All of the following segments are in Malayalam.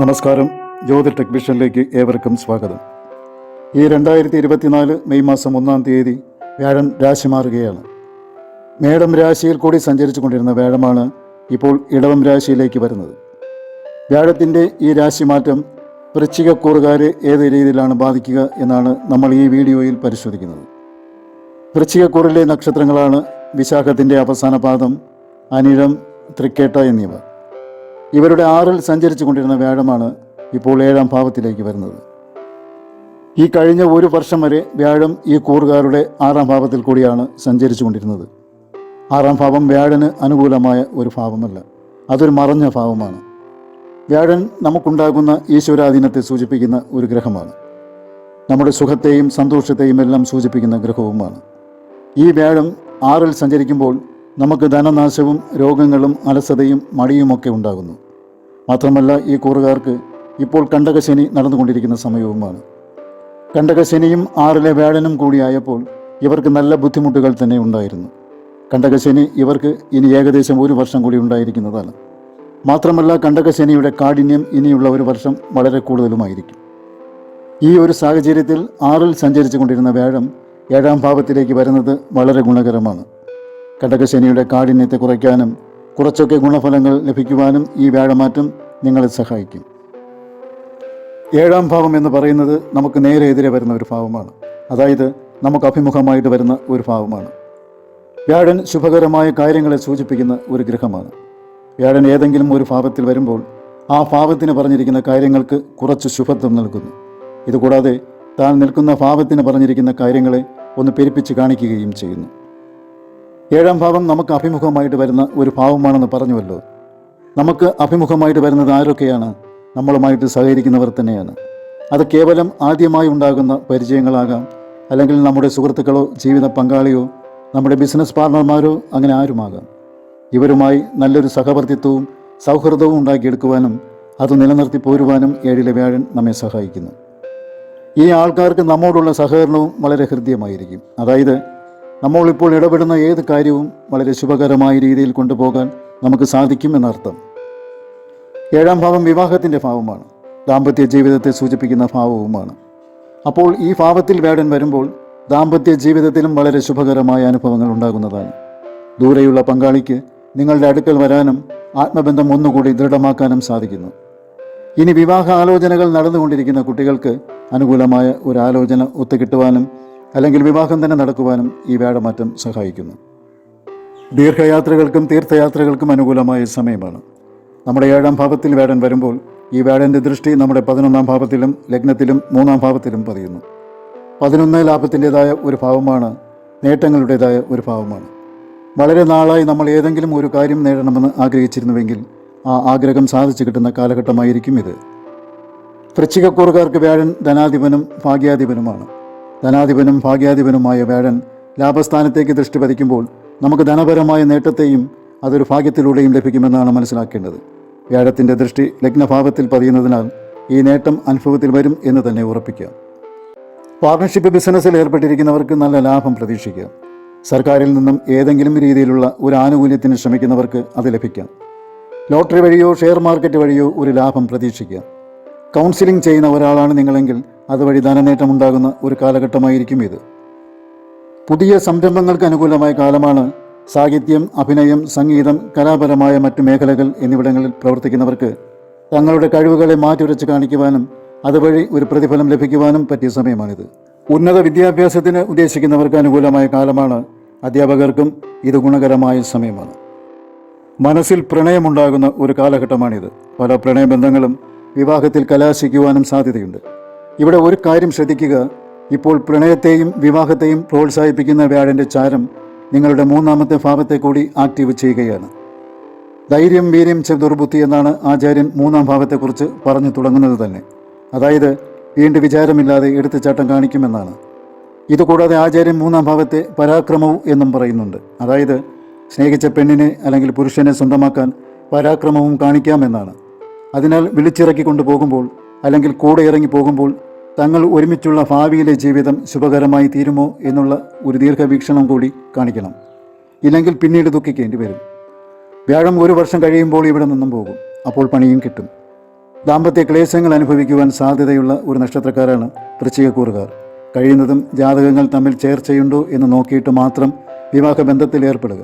നമസ്കാരം. ജ്യോതി ടെക് വിഷനിലേക്ക് ഏവർക്കും സ്വാഗതം. ഈ രണ്ടായിരത്തി ഇരുപത്തിനാല് മെയ് മാസം ഒന്നാം തീയതി വ്യാഴം രാശി മാറുകയാണ്. മേടം രാശിയിൽ കൂടി സഞ്ചരിച്ചു കൊണ്ടിരുന്ന വ്യാഴമാണ് ഇപ്പോൾ ഇടവം രാശിയിലേക്ക് വരുന്നത്. വ്യാഴത്തിന്റെ ഈ രാശി മാറ്റം വൃശ്ചികക്കൂറുകാരെ ഏത് രീതിയിലാണ് ബാധിക്കുക എന്നാണ് നമ്മൾ ഈ വീഡിയോയിൽ പരിശോധിക്കുന്നത്. വൃശ്ചികക്കൂറിലെ നക്ഷത്രങ്ങളാണ് വിശാഖത്തിന്റെ അവസാന പാദം അനിഴം തൃക്കേട്ട എന്നിവ. ഇവരുടെ ആറിൽ സഞ്ചരിച്ചു കൊണ്ടിരുന്ന വ്യാഴമാണ് ഇപ്പോൾ ഏഴാം ഭാവത്തിലേക്ക് വരുന്നത്. ഈ കഴിഞ്ഞ ഒരു വർഷം വരെ വ്യാഴം ഈ കൂറുകാരുടെ ആറാം ഭാവത്തിൽ കൂടിയാണ് സഞ്ചരിച്ചു കൊണ്ടിരുന്നത്. ആറാം ഭാവം വ്യാഴന് അനുകൂലമായ ഒരു ഭാവമല്ല അതൊരു മറഞ്ഞ ഭാവമാണ്. വ്യാഴൻ നമുക്കുണ്ടാകുന്ന ഈശ്വരാധീനത്തെ സൂചിപ്പിക്കുന്ന ഒരു ഗ്രഹമാണ്. നമ്മുടെ സുഖത്തെയും സന്തോഷത്തെയും എല്ലാം സൂചിപ്പിക്കുന്ന ഗ്രഹവുമാണ്. ഈ വ്യാഴം ആറിൽ സഞ്ചരിക്കുമ്പോൾ നമുക്ക് ധനനാശവും രോഗങ്ങളും അലസതയും മടിയുമൊക്കെ ഉണ്ടാകുന്നു. മാത്രമല്ല ഈ കൂറുകാർക്ക് ഇപ്പോൾ കണ്ടകശനി നടന്നുകൊണ്ടിരിക്കുന്ന സമയവുമാണ്. കണ്ടകശനിയും ആറിലെ വ്യാഴനും കൂടിയായപ്പോൾ ഇവർക്ക് നല്ല ബുദ്ധിമുട്ടുകൾ തന്നെ ഉണ്ടായിരുന്നു. കണ്ടകശനി ഇവർക്ക് ഇനി ഏകദേശം ഒരു വർഷം കൂടി ഉണ്ടായിരിക്കുന്നതാണ്. മാത്രമല്ല കണ്ടകശനിയുടെ കാഠിന്യം ഇനിയുള്ള ഒരു വർഷം വളരെ കൂടുതലുമായിരിക്കും. ഈ ഒരു സാഹചര്യത്തിൽ ആറിൽ സഞ്ചരിച്ചു കൊണ്ടിരുന്ന വ്യാഴം ഏഴാം ഭാവത്തിലേക്ക് വരുന്നത് വളരെ ഗുണകരമാണ്. കണ്ടകശനിയുടെ കാഠിന്യത്തെ കുറയ്ക്കാനും കുറച്ചൊക്കെ ഗുണഫലങ്ങൾ ലഭിക്കുവാനും ഈ വ്യാഴമാറ്റം നിങ്ങളെ സഹായിക്കും. ഏഴാം ഭാവം എന്ന് പറയുന്നത് നമുക്ക് നേരെ എതിരെ വരുന്ന ഒരു ഭാവമാണ്. അതായത് നമുക്ക് അഭിമുഖമായിട്ട് വരുന്ന ഒരു ഭാവമാണ്. വ്യാഴൻ ശുഭകരമായ കാര്യങ്ങളെ സൂചിപ്പിക്കുന്ന ഒരു ഗ്രഹമാണ്. വ്യാഴൻ ഏതെങ്കിലും ഒരു ഭാവത്തിൽ വരുമ്പോൾ ആ ഭാവത്തിന് പറഞ്ഞിരിക്കുന്ന കാര്യങ്ങൾക്ക് കുറച്ച് ശുഭത്വം നൽകുന്നു. ഇതുകൂടാതെ താൻ നിൽക്കുന്ന ഭാവത്തിന് പറഞ്ഞിരിക്കുന്ന കാര്യങ്ങളെ ഒന്ന് പെരുപ്പിച്ച് കാണിക്കുകയും ചെയ്യുന്നു. ഏഴാം ഭാവം നമുക്ക് അഭിമുഖമായിട്ട് വരുന്ന ഒരു ഭാവമാണെന്ന് പറഞ്ഞുവല്ലോ. നമുക്ക് അഭിമുഖമായിട്ട് വരുന്നത് ആരൊക്കെയാണ്? നമ്മളുമായിട്ട് സഹകരിക്കുന്നവർ തന്നെയാണ്. അത് കേവലം ആദ്യമായി ഉണ്ടാകുന്ന പരിചയങ്ങളാകാം. അല്ലെങ്കിൽ നമ്മുടെ സുഹൃത്തുക്കളോ ജീവിത പങ്കാളിയോ നമ്മുടെ ബിസിനസ് പാർട്ണർമാരോ അങ്ങനെ ആരുമാകാം. ഇവരുമായി നല്ലൊരു സഹവർത്തിത്വവും സൗഹൃദവും ഉണ്ടാക്കിയെടുക്കുവാനും അത് നിലനിർത്തി പോരുവാനും ഏഴിലെ വ്യാഴൻ നമ്മെ സഹായിക്കുന്നു. ഈ ആൾക്കാർക്ക് നമ്മോടുള്ള സഹകരണവും വളരെ ഹൃദ്യമായിരിക്കും. അതായത് നമ്മളിപ്പോൾ ഇടപെടുന്ന ഏത് കാര്യവും വളരെ ശുഭകരമായ രീതിയിൽ കൊണ്ടുപോകാൻ നമുക്ക് സാധിക്കും എന്നർത്ഥം. ഏഴാം ഭാവം വിവാഹത്തിന്റെ ഭാവമാണ്. ദാമ്പത്യ ജീവിതത്തെ സൂചിപ്പിക്കുന്ന ഭാവവുമാണ്. അപ്പോൾ ഈ ഭാവത്തിൽ വേടൻ വരുമ്പോൾ ദാമ്പത്യ ജീവിതത്തിലും വളരെ ശുഭകരമായ അനുഭവങ്ങൾ ഉണ്ടാകുന്നതാണ്. ദൂരെയുള്ള പങ്കാളിക്ക് നിങ്ങളുടെ അടുക്കൽ വരാനും ആത്മബന്ധം ഒന്നുകൂടി ദൃഢമാക്കാനും സാധിക്കുന്നു. ഇനി വിവാഹ ആലോചനകൾ നടന്നുകൊണ്ടിരിക്കുന്ന കുട്ടികൾക്ക് അനുകൂലമായ ഒരു ആലോചന ഒത്തുകിട്ടുവാനും അല്ലെങ്കിൽ വിവാഹം തന്നെ നടക്കുവാനും ഈ വ്യാഴമാറ്റം സഹായിക്കുന്നു. ദീർഘയാത്രകൾക്കും തീർത്ഥയാത്രകൾക്കും അനുകൂലമായ സമയമാണ്. നമ്മുടെ ഏഴാം ഭാവത്തിൽ വേടൻ വരുമ്പോൾ ഈ വേടന്റെ ദൃഷ്ടി നമ്മുടെ പതിനൊന്നാം ഭാവത്തിലും ലഗ്നത്തിലും മൂന്നാം ഭാവത്തിലും പതിയുന്നു. പതിനൊന്ന് ലാഭത്തിന്റെതായ ഒരു ഭാവമാണ് നേട്ടങ്ങളുടേതായ ഒരു ഭാവമാണ്. വളരെ നാളായി നമ്മൾ ഏതെങ്കിലും ഒരു കാര്യം നേടണമെന്ന് ആഗ്രഹിച്ചിരുന്നുവെങ്കിൽ ആ ആഗ്രഹം സാധിച്ചു കിട്ടുന്ന കാലഘട്ടമായിരിക്കും ഇത്. വൃശ്ചികക്കൂറുകാർക്ക് വ്യാഴൻ ധനാധിപനും ഭാഗ്യാധിപനുമാണ്. ധനാധിപനും ഭാഗ്യാധിപനുമായ വേഴൻ ലാഭസ്ഥാനത്തേക്ക് ദൃഷ്ടി പതിക്കുമ്പോൾ നമുക്ക് ധനപരമായ നേട്ടത്തെയും അതൊരു ഭാഗ്യത്തിലൂടെയും ലഭിക്കുമെന്നാണ് മനസ്സിലാക്കേണ്ടത്. വ്യാഴത്തിന്റെ ദൃഷ്ടി ലഗ്നഭാവത്തിൽ പതിയുന്നതിനാൽ ഈ നേട്ടം അനുഭവത്തിൽ വരും എന്ന് തന്നെ ഉറപ്പിക്കാം പാർട്ണർഷിപ്പ് ബിസിനസ്സിൽ ഏർപ്പെട്ടിരിക്കുന്നവർക്ക് നല്ല ലാഭം പ്രതീക്ഷിക്കാം സർക്കാരിൽ നിന്നും ഏതെങ്കിലും രീതിയിലുള്ള ഒരു ആനുകൂല്യത്തിന് ശ്രമിക്കുന്നവർക്ക് അത് ലഭിക്കാം. ലോട്ടറി വഴിയോ ഷെയർ മാർക്കറ്റ് വഴിയോ ഒരു ലാഭം പ്രതീക്ഷിക്കാം കൗൺസിലിംഗ് ചെയ്യുന്ന ഒരാളാണ് നിങ്ങളെങ്കിൽ അതുവഴി ധനനേട്ടമുണ്ടാകുന്ന ഒരു കാലഘട്ടമായിരിക്കും ഇത്. പുതിയ സംരംഭങ്ങൾക്ക് അനുകൂലമായ കാലമാണ് സാഹിത്യം അഭിനയം സംഗീതം കലാപരമായ മറ്റു മേഖലകൾ എന്നിവിടങ്ങളിൽ പ്രവർത്തിക്കുന്നവർക്ക് തങ്ങളുടെ കഴിവുകളെ മാറ്റുരച്ച് കാണിക്കുവാനും അതുവഴി ഒരു പ്രതിഫലം ലഭിക്കുവാനും പറ്റിയ സമയമാണിത്. ഉന്നത വിദ്യാഭ്യാസത്തിന് ഉദ്ദേശിക്കുന്നവർക്ക് അനുകൂലമായ കാലമാണ് അധ്യാപകർക്കും ഇത് ഗുണകരമായ സമയമാണ്. മനസ്സിൽ പ്രണയമുണ്ടാകുന്ന ഒരു കാലഘട്ടമാണിത്. പല പ്രണയബന്ധങ്ങളും വിവാഹത്തിൽ കലാശിക്കുവാനും സാധ്യതയുണ്ട്. ഇവിടെ ഒരു കാര്യം ശ്രദ്ധിക്കുക. ഇപ്പോൾ പ്രണയത്തെയും വിവാഹത്തെയും പ്രോത്സാഹിപ്പിക്കുന്ന വ്യാഴന്റെ ചാരം നിങ്ങളുടെ മൂന്നാമത്തെ ഭാവത്തെ കൂടി ആക്റ്റീവ് ചെയ്യുകയാണ്. ധൈര്യം വീര്യം ചെ ദുർബുദ്ധി എന്നാണ് ആചാര്യൻ മൂന്നാം ഭാവത്തെക്കുറിച്ച് പറഞ്ഞു തുടങ്ങുന്നത് തന്നെ. അതായത് വീണ്ടും വിചാരമില്ലാതെ എടുത്തുചാട്ടം കാണിക്കുമെന്നാണ്. ഇതുകൂടാതെ ആചാര്യൻ മൂന്നാം ഭാവത്തെ പരാക്രമവും എന്നും പറയുന്നുണ്ട്. അതായത് സ്നേഹിച്ച പെണ്ണിനെ അല്ലെങ്കിൽ പുരുഷനെ സ്വന്തമാക്കാൻ പരാക്രമവും കാണിക്കാമെന്നാണ്. അതിനാൽ വിളിച്ചിറക്കി കൊണ്ടുപോകുമ്പോൾ അല്ലെങ്കിൽ കൂടെ ഇറങ്ങി പോകുമ്പോൾ തങ്ങൾ ഒരുമിച്ചുള്ള ഭാവിയിലെ ജീവിതം ശുഭകരമായി തീരുമോ എന്നുള്ള ഒരു ദീർഘവീക്ഷണം കൂടി കാണിക്കണം. ഇല്ലെങ്കിൽ പിന്നീട് ദുഃഖിക്കേണ്ടി വരും. വ്യാഴം ഒരു വർഷം കഴിയുമ്പോൾ ഇവിടെ നിന്നും പോകും. അപ്പോൾ പണിയും കിട്ടും. ദാമ്പത്യ ക്ലേശങ്ങൾ അനുഭവിക്കുവാൻ സാധ്യതയുള്ള ഒരു നക്ഷത്രക്കാരാണ് വൃശ്ചികക്കൂറുകാർ. കഴിയുന്നതും ജാതകങ്ങൾ തമ്മിൽ ചേർച്ചയുണ്ടോ എന്ന് നോക്കിയിട്ട് മാത്രം വിവാഹ ബന്ധത്തിൽ ഏർപ്പെടുക.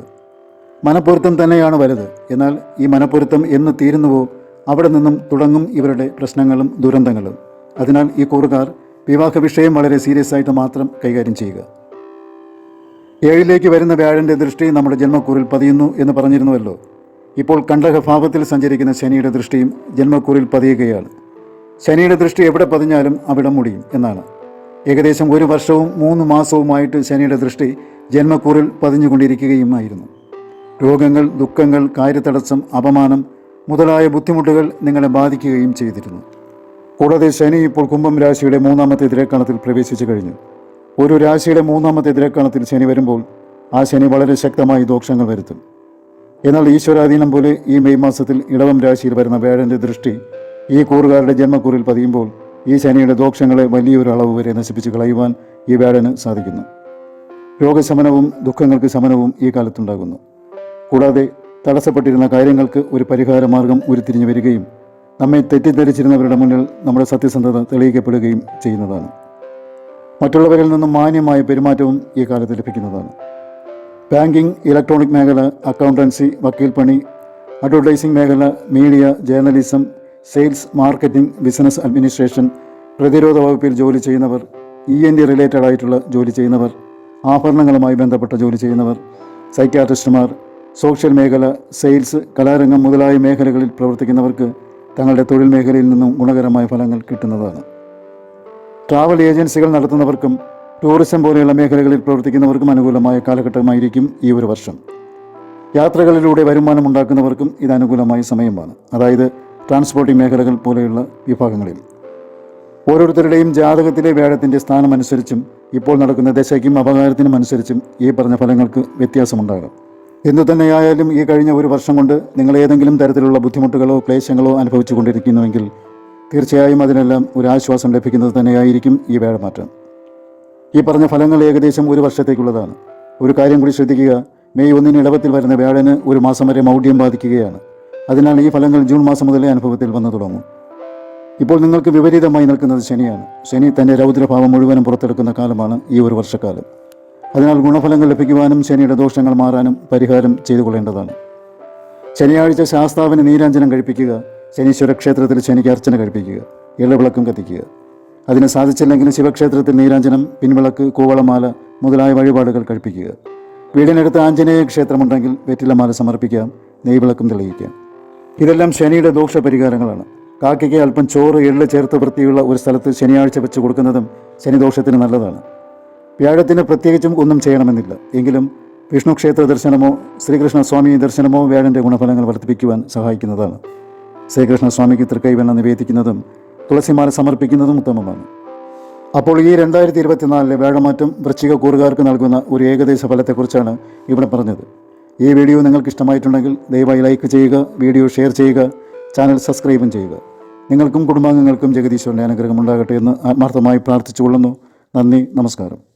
മനപ്പൊരുത്തം തന്നെയാണ് വലുത്. എന്നാൽ ഈ മനപ്പൊരുത്തം എന്ന് തീരുന്നുവോ അവിടെ നിന്നും തുടങ്ങും ഇവരുടെ പ്രശ്നങ്ങളും ദുരന്തങ്ങളും. അതിനാൽ ഈ കൂറുകാർ വിവാഹ വിഷയം വളരെ സീരിയസ് ആയിട്ട് മാത്രം കൈകാര്യം ചെയ്യുക. ഏഴിലേക്ക് വരുന്ന വ്യാഴന്റെ ദൃഷ്ടി നമ്മുടെ ജന്മക്കൂറിൽ പതിയുന്നു എന്ന് പറഞ്ഞിരുന്നുവല്ലോ. ഇപ്പോൾ കണ്ടകഭാവത്തിൽ സഞ്ചരിക്കുന്ന ശനിയുടെ ദൃഷ്ടിയും ജന്മക്കൂറിൽ പതിയുകയാണ്. ശനിയുടെ ദൃഷ്ടി എവിടെ പതിഞ്ഞാലും അവിടെ മുടിയും എന്നാണ്. ഏകദേശം ഒരു വർഷവും മൂന്ന് മാസവുമായിട്ട് ശനിയുടെ ദൃഷ്ടി ജന്മക്കൂറിൽ പതിഞ്ഞുകൊണ്ടിരിക്കുകയുമായിരുന്നു രോഗങ്ങൾ ദുഃഖങ്ങൾ കാര്യതടസ്സം അപമാനം മുതലായ ബുദ്ധിമുട്ടുകൾ നിങ്ങളെ ബാധിക്കുകയും ചെയ്തിരുന്നു. കൂടാതെ ശനി ഇപ്പോൾ കുംഭം രാശിയുടെ മൂന്നാമത്തെ എതിരേക്കാണത്തിൽ പ്രവേശിച്ചു കഴിഞ്ഞു. ഒരു രാശിയുടെ മൂന്നാമത്തെ എതിരേക്കാണത്തിൽ ശനി വരുമ്പോൾ ആ ശനി വളരെ ശക്തമായി ദോഷങ്ങൾ വരുത്തും. എന്നാൽ ഈശ്വരാധീനം പോലെ ഈ മെയ് മാസത്തിൽ ഇടവം രാശിയിൽ വരുന്ന വേഴന്റെ ദൃഷ്ടി ഈ കൂറുകാരുടെ ജന്മക്കൂറിൽ പതിയുമ്പോൾ ഈ ശനിയുടെ ദോഷങ്ങളെ വലിയൊരു അളവ് വരെ നശിപ്പിച്ച് കളയുവാൻ ഈ വേഴന് സാധിക്കുന്നു. രോഗശമനവും ദുഃഖങ്ങൾക്ക് ശമനവും ഈ കാലത്തുണ്ടാകുന്നു. കൂടാതെ തടസ്സപ്പെട്ടിരുന്ന കാര്യങ്ങൾക്ക് ഒരു പരിഹാര മാർഗം ഉരുത്തിരിഞ്ഞു വരികയും നമ്മെ തെറ്റിദ്ധരിച്ചിരുന്നവരുടെ മുന്നിൽ നമ്മുടെ സത്യസന്ധത തെളിയിക്കപ്പെടുകയും ചെയ്യുന്നതാണ്. മറ്റുള്ളവരിൽ നിന്നും മാന്യമായ പെരുമാറ്റവും ഈ കാലത്ത് ലഭിക്കുന്നതാണ്. ബാങ്കിംഗ് ഇലക്ട്രോണിക് മേഖല അക്കൗണ്ടൻസി വക്കീൽ പണി അഡ്വർടൈസിംഗ് മേഖല media journalism sales marketing business administration പ്രതിരോധ വകുപ്പിൽ ജോലി ചെയ്യുന്നവർ ഇ എൻ ഡി റിലേറ്റഡ് ആയിട്ടുള്ള ജോലി ചെയ്യുന്നവർ ആഭരണങ്ങളുമായി ബന്ധപ്പെട്ട ജോലി ചെയ്യുന്നവർ സൈക്യാട്രിസ്റ്റുമാർ സോഷ്യൽ മേഖല സെയിൽസ് കലാരംഗം മുതലായ മേഖലകളിൽ പ്രവർത്തിക്കുന്നവർക്ക് തങ്ങളുടെ തൊഴിൽ മേഖലയിൽ നിന്നും ഗുണകരമായ ഫലങ്ങൾ കിട്ടുന്നതാണ്. ട്രാവൽ ഏജൻസികൾ നടത്തുന്നവർക്കും ടൂറിസം പോലെയുള്ള മേഖലകളിൽ പ്രവർത്തിക്കുന്നവർക്കും അനുകൂലമായ കാലഘട്ടമായിരിക്കും ഈ ഒരു വർഷം. യാത്രകളിലൂടെ വരുമാനം ഉണ്ടാക്കുന്നവർക്കും ഇത് അനുകൂലമായ സമയമാണ്. അതായത് ട്രാൻസ്പോർട്ടിംഗ് മേഖലകൾ പോലെയുള്ള വിഭാഗങ്ങളിൽ. ഓരോരുത്തരുടെയും ജാതകത്തിലെ വ്യാഴത്തിന്റെ സ്ഥാനമനുസരിച്ചും ഇപ്പോൾ നടക്കുന്ന ദശയ്ക്കും അപകാരത്തിനും അനുസരിച്ചും ഈ പറഞ്ഞ ഫലങ്ങൾക്ക് വ്യത്യാസമുണ്ടാകാം. എന്തു തന്നെയായാലും ഈ കഴിഞ്ഞ ഒരു വർഷം കൊണ്ട് നിങ്ങൾ ഏതെങ്കിലും തരത്തിലുള്ള ബുദ്ധിമുട്ടുകളോ ക്ലേശങ്ങളോ അനുഭവിച്ചു കൊണ്ടിരിക്കുന്നുവെങ്കിൽ തീർച്ചയായും അതിനെല്ലാം ഒരു ആശ്വാസം ലഭിക്കുന്നത് തന്നെയായിരിക്കും ഈ വേഴമാറ്റം. ഈ പറഞ്ഞ ഫലങ്ങൾ ഏകദേശം ഒരു വർഷത്തേക്കുള്ളതാണ്. ഒരു കാര്യം കൂടി ശ്രദ്ധിക്കുക മെയ് ഒന്നിന് ഇടവത്തിൽ വരുന്ന വ്യാഴന് ഒരു മാസം വരെ മൗഢ്യം ബാധിക്കുകയാണ്. അതിനാൽ ഈ ഫലങ്ങൾ ജൂൺ മാസം മുതലേ അനുഭവത്തിൽ വന്നു തുടങ്ങും. ഇപ്പോൾ നിങ്ങൾക്ക് വിപരീതമായി നിൽക്കുന്നത് ശനിയാണ്. ശനി തന്റെ രൗദ്രഭാവം മുഴുവനും പുറത്തെടുക്കുന്ന കാലമാണ് ഈ ഒരു വർഷക്കാലം. അതിനാൽ ഗുണഫലങ്ങൾ ലഭിക്കുവാനും ശനിയുടെ ദോഷങ്ങൾ മാറാനും പരിഹാരം ചെയ്തു കൊള്ളേണ്ടതാണ്. ശനിയാഴ്ച ശാസ്താവിന് നീരാഞ്ജനം കഴിപ്പിക്കുക ശനീശ്വര ക്ഷേത്രത്തിൽ ശനിക്ക് അർച്ചന കഴിപ്പിക്കുക ഇളവിളക്കും കത്തിക്കുക. അതിന് സാധിച്ചില്ലെങ്കിൽ ശിവക്ഷേത്രത്തിൽ നീരാഞ്ജനം പിൻവിളക്ക് കൂവളമാല മുതലായ വഴിപാടുകൾ കഴിപ്പിക്കുക. വീടിനടുത്ത് ആഞ്ജനേയ ക്ഷേത്രമുണ്ടെങ്കിൽ വെറ്റിലമാല സമർപ്പിക്കാം നെയ്വിളക്കും തെളിയിക്കാം. ഇതെല്ലാം ശനിയുടെ ദോഷ പരിഹാരങ്ങളാണ് കാക്കയ്ക്ക് അല്പം ചോറ് എള്ള് ചേർത്ത് വൃത്തിയുള്ള ഒരു സ്ഥലത്ത് ശനിയാഴ്ച വെച്ച് കൊടുക്കുന്നതും ശനിദോഷത്തിന് നല്ലതാണ്. വ്യാഴത്തിന് പ്രത്യേകിച്ചും ഒന്നും ചെയ്യണമെന്നില്ല. എങ്കിലും വിഷ്ണു ക്ഷേത്ര ദർശനമോ ശ്രീകൃഷ്ണസ്വാമി ദർശനമോ വ്യാഴന്റെ ഗുണഫലങ്ങൾ വർദ്ധിപ്പിക്കുവാൻ സഹായിക്കുന്നതാണ്. ശ്രീകൃഷ്ണസ്വാമിക്ക് തൃക്കൈവെണ്ണ നിവേദിക്കുന്നതും തുളസിമാല സമർപ്പിക്കുന്നതും ഉത്തമമാണ്. അപ്പോൾ ഈ രണ്ടായിരത്തി ഇരുപത്തിനാലിലെ വ്യാഴമാറ്റം വൃശ്ചിക കൂറുകാർക്ക് നൽകുന്ന ഒരു ഏകദേശ ഫലത്തെക്കുറിച്ചാണ് ഇവിടെ പറഞ്ഞത്. ഈ വീഡിയോ നിങ്ങൾക്ക് ഇഷ്ടമായിട്ടുണ്ടെങ്കിൽ ദയവായി ലൈക്ക് ചെയ്യുക വീഡിയോ ഷെയർ ചെയ്യുക ചാനൽ സബ്സ്ക്രൈബും ചെയ്യുക. നിങ്ങൾക്കും കുടുംബാംഗങ്ങൾക്കും ജഗദീശ്വരന്റെ അനുഗ്രഹം ഉണ്ടാകട്ടെ എന്ന് ആത്മാർത്ഥമായി പ്രാർത്ഥിച്ചുകൊള്ളുന്നു. നന്ദി നമസ്കാരം.